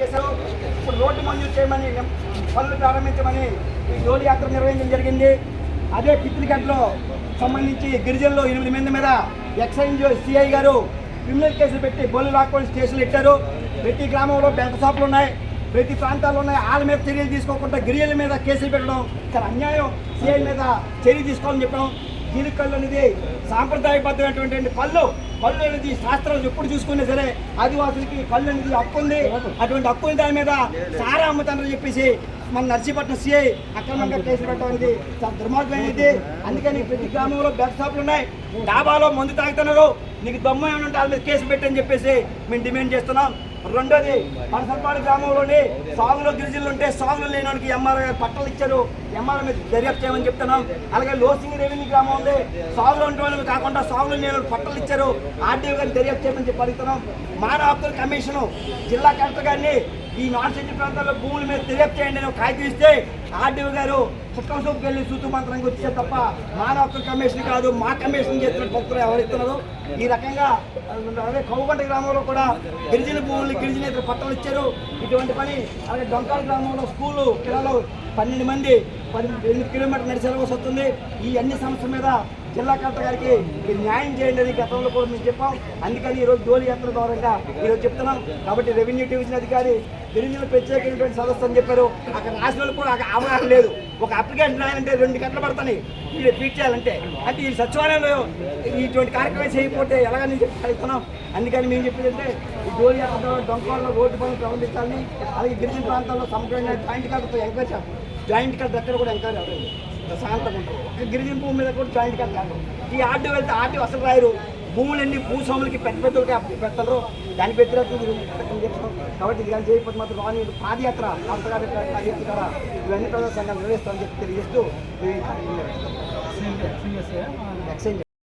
ఇప్పుడు రోడ్డు మంజూరు చేయమని పనులు ప్రారంభించమని ఈ జోలి యాత్ర నిర్వహించడం జరిగింది. అదే పిత్రికట్లో సంబంధించి గిరిజనులు ఎనిమిది మంది మీద ఎక్సైజ్ సిఐ గారు క్రిమినల్ కేసులు పెట్టి బొల్లు లాక్కొని స్టేషన్లు పెట్టారు ప్రతి గ్రామంలో బెల్ట్ షాపులు ఉన్నాయి. ప్రతి ప్రాంతాల్లో ఉన్నాయి. వాళ్ళ మీద చర్యలు తీసుకోకుండా గిరిజనుల మీద కేసులు పెట్టడం చాలా అన్యాయం. సిఐ మీద చర్య తీసుకోవాలని చెప్పడం జీలికల్లు కళ్ళు అనేది సాంప్రదాయబద్ధమైనటువంటి పళ్ళు. పళ్ళు అనేది శాస్త్రం ఎప్పుడు చూసుకున్నా సరే ఆదివాసులకి పళ్ళు అనేది హక్కు ఉంది. అటువంటి హక్కు దాని మీద సారా అమ్ముతానని చెప్పేసి మన నర్సీపట్నం సిఐ అక్రమంగా కేసు పెట్టడం అనేది చాలా దుర్మార్గమైనది. అందుకని ప్రతి గ్రామంలో బెడ్ షాపులు ఉన్నాయి. డాబాలో మందు తాగుతున్నారు. నీకు దమ్ము ఏమంటే ఉంటే వాళ్ళ మీద కేసు పెట్టని చెప్పేసి మేము డిమాండ్ చేస్తున్నాం. రెండోది పనసల్పాడు గ్రామంలోని సాగులో గిరిజనులు ఉంటే సాగులు లేని ఎంఆర్ఐ పట్టలు ఇచ్చారు. ఎంఆర్ఐ మీద దర్యాప్తు చేయమని చెప్తున్నాం. అలాగే లోసింగ్ రెవెన్యూ గ్రామం ఉంది. సాగులో ఉంటే వాళ్ళకి కాకుండా సాగులు లేని పట్టలు ఇచ్చారు. ఆర్డీఓ గారిని దర్యాప్తు చేయమని చెప్పి అడుగుతున్నాం. మానవ హక్కుల కమిషను జిల్లా కలెక్టర్ గారిని ఈ నాన్ సిటీ ప్రాంతాల్లో భూముల మీద దర్యాప్తు చేయండి అని కాగితం ఇస్తే ఆర్డీఓ గారు కుక్కం సూపుకి వెళ్ళి సూతు మంత్రానికి వచ్చే తప్ప మానవ ఒక్క కమిషన్ కాదు మా కమిషన్ చేస్తున్న భక్తులు ఎవరిస్తున్నారు ఈ రకంగా అదే కౌగంట గ్రామంలో కూడా గిరిజన భూములు గిరిజనేతలు పట్టాలు ఇచ్చారు. ఇటువంటి పని అలాగే డొంకాల గ్రామంలో స్కూలు పిల్లలు పన్నెండు మంది పది ఎనిమిది కిలోమీటర్లు నడిచి వస్తుంది. ఈ అన్ని సమస్యల మీద జిల్లా కలెక్టర్ గారికి న్యాయం చేయండి అని గతంలో కూడా మేము చెప్పాం. అందుకని ఈరోజు డోలి యాత్ర ద్వారా ఈరోజు చెప్తున్నాం. కాబట్టి రెవెన్యూ డివిజన్ అధికారి గిరిజనులు ప్రత్యేకమైనటువంటి సదస్సు అని చెప్పారు. అక్కడ రాసిన కూడా అక్కడ అవగాహన లేదు. ఒక అప్లికేషన్ రాయాలంటే రెండు గంటలు పడతాయి. వీళ్ళు ట్వీట్ చేయాలంటే. అంటే ఈ సచివాలయంలో ఇటువంటి కార్యక్రమం చేయకపోతే ఎలాగని చెప్పి కలుగుతున్నాం అందుకని మేము చెప్పేది అంటే ఈ జోలి యాత్ర రోడ్డు పనులు ప్రారంభించాలని అలాగే గిరిజన ప్రాంతాల్లో సమగ్రమైన జాయింట్ కార్డుతో ఎంకరేజ్ జాయింట్ కార్డు దగ్గర కూడా ఎంకరేజ్ అవ్వలేదు ప్రశాంతంగా ఉంటారు ఒక గిరిజన భూమి మీద కూడా జాయింట్ కార్డు కాదు ఈ ఆర్డీ వెళ్తే ఆర్డీ అసలు రాయరు. భూములన్నీ భూస్వాములకి పెద్ద పెద్దలకి మీరు వ్యతిరేకం చేస్తాం కాబట్టి ఇది కానీ చేయకపోతే మాత్రం రాని పాదయాత్ర గారి పాదయాత్ర ద్వారా ఇవన్నీ ప్రజా సంఘాలు నిర్వహిస్తామని చెప్పి తెలియజేస్తూ ఎక్స్చేంజ్